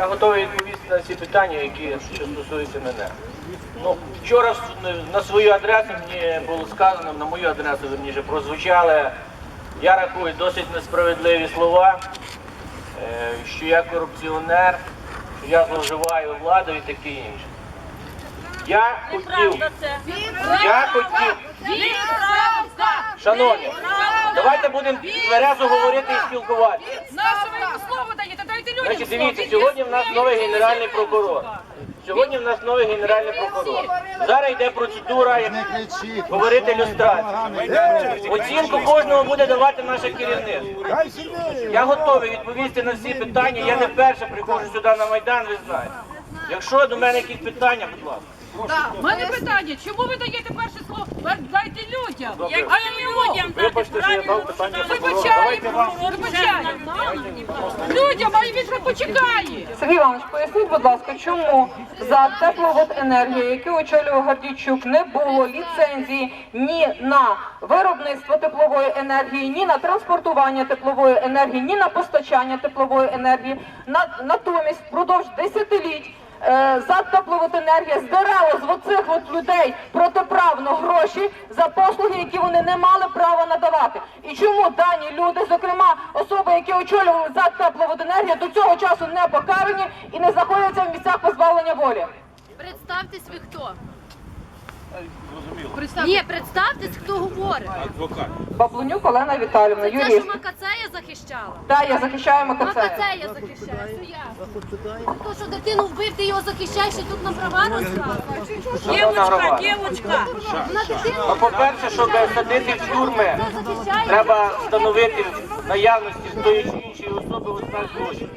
Я готовий відповісти на всі питання, які стосуються мене. Ну, вчора на свою адресу мені було сказано, на мою адресу верніше, прозвучали, я рахую, досить несправедливі слова, е, що я корупціонер, що я зловживаю владою і таке інше. Я хотів, я хотів, шановні, давайте будемо тверезо говорити і спілкуватися. Нащо ви йому слово даєте? Дайте людям Значить, слово. Дивіться, сьогодні в нас новий генеральний прокурор. Сьогодні в нас новий генеральний прокурор. Зараз йде процедура, як говорити люстрацію. Оцінку кожного буде давати наше керівництво. Я готовий відповісти на всі питання. Я не вперше приходжу сюди на Майдан, ви знаєте. Якщо до мене якісь питання, будь ласка. У мене питання, чому ви даєте перше слово? Дайте людям. Добре. А не людям. Вибачте, що я дав питання. Вибачаємо, вибачаємо. Людям, а вже почекає. Сергій Іванович, поясніть, будь ласка, чому за тепловоденергію, яку очолює Гордійчук, не було ліцензії ні на виробництво теплової енергії, ні на транспортування теплової енергії, ні на постачання теплової енергії. На- натомість впродовж десятиліть е, за тепловоденергія здирала з оцих от людей протиправно гроші за послуги, які вони не мали права надавати. І чому дані люди, зокрема особи, які очолювали за тепловоденергію, до цього часу не покарані і не знаходяться в місцях позбавлення волі? Представтесь ви хто? Ні, представтесь, хто говорить. Баблунюк Олена Віталівна, Це те, юрист. що Макацея захищала. Так, я захищаю Макацея. Макацея захищає, це я. То, що дитину вбив, ти його захищаєш і тут на права розказуєш. Шановна громада. На дитину Ну, по-перше, щоб садити в тюрми, захищає. треба встановити наявності з тої чи іншої особи ознак злочину.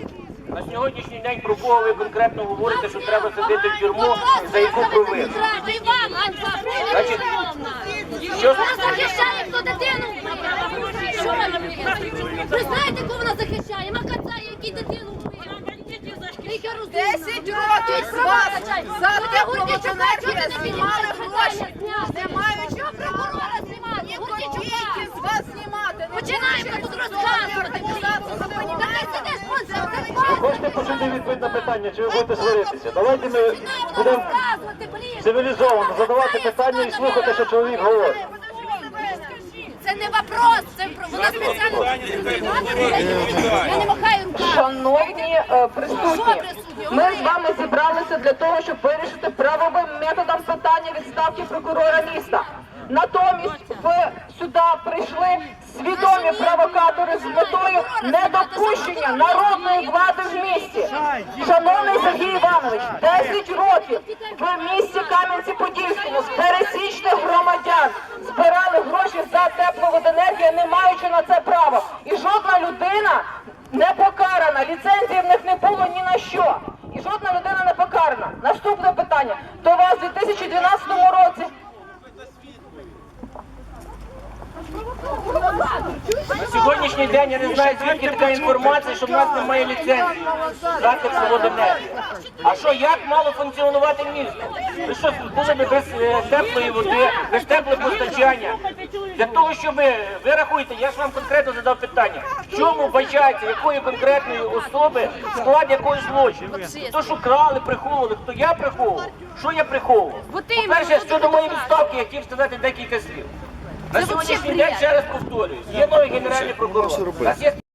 На сьогоднішній день про кого ви конкретно говорите, що треба садити в тюрму за яку провину? Значить, що- Вона захищає, хто дитину? Ви знаєте, кого вона захищає? Макацея, який дитину вбив. Десять років з вас за тепловоденергію знімали гроші. Відповідь на питання, чи ви будете сваритися? Давайте ми будемо цивілізовано задавати питання і слухати, що чоловік говорить. Це не вопрос, це про- вона спеціально. Я не махаю руками. Шановні е, присутні, ми з вами зібралися для того, щоб вирішити правовим методом питання відставки прокурора міста. Натомість ви сюди прийшли свідомі провокатори з метою недопущення народної влади в місті. Шановний Сергій Іванович, 10 років в місті Кам'янці-Подільському з пересічних громадян збирали гроші за тепловоденергію, не маючи на це права. І жодна людина не покарана. Ліцензії в них не було ні на що. І жодна людина не покарана. Наступне питання. До вас у 2012 році На сьогоднішній день я не знаю, звідки така інформація, що в нас немає ліцензії за тепловоденергію. А що, як мало функціонувати місто? Ви що, були б без е, теплої води, без теплопостачання? Для того, щоб ви ви рахуєте, я ж вам конкретно задав питання, в чому бачається, якої конкретної особи склад якогось злочину? Хто що крали, приховували, хто я приховував? Що я приховував? По-перше, щодо моєї відставки, я хотів сказати декілька слів. На сьогоднішній день ще раз повторюю, є новий генеральний прокурор. У нас є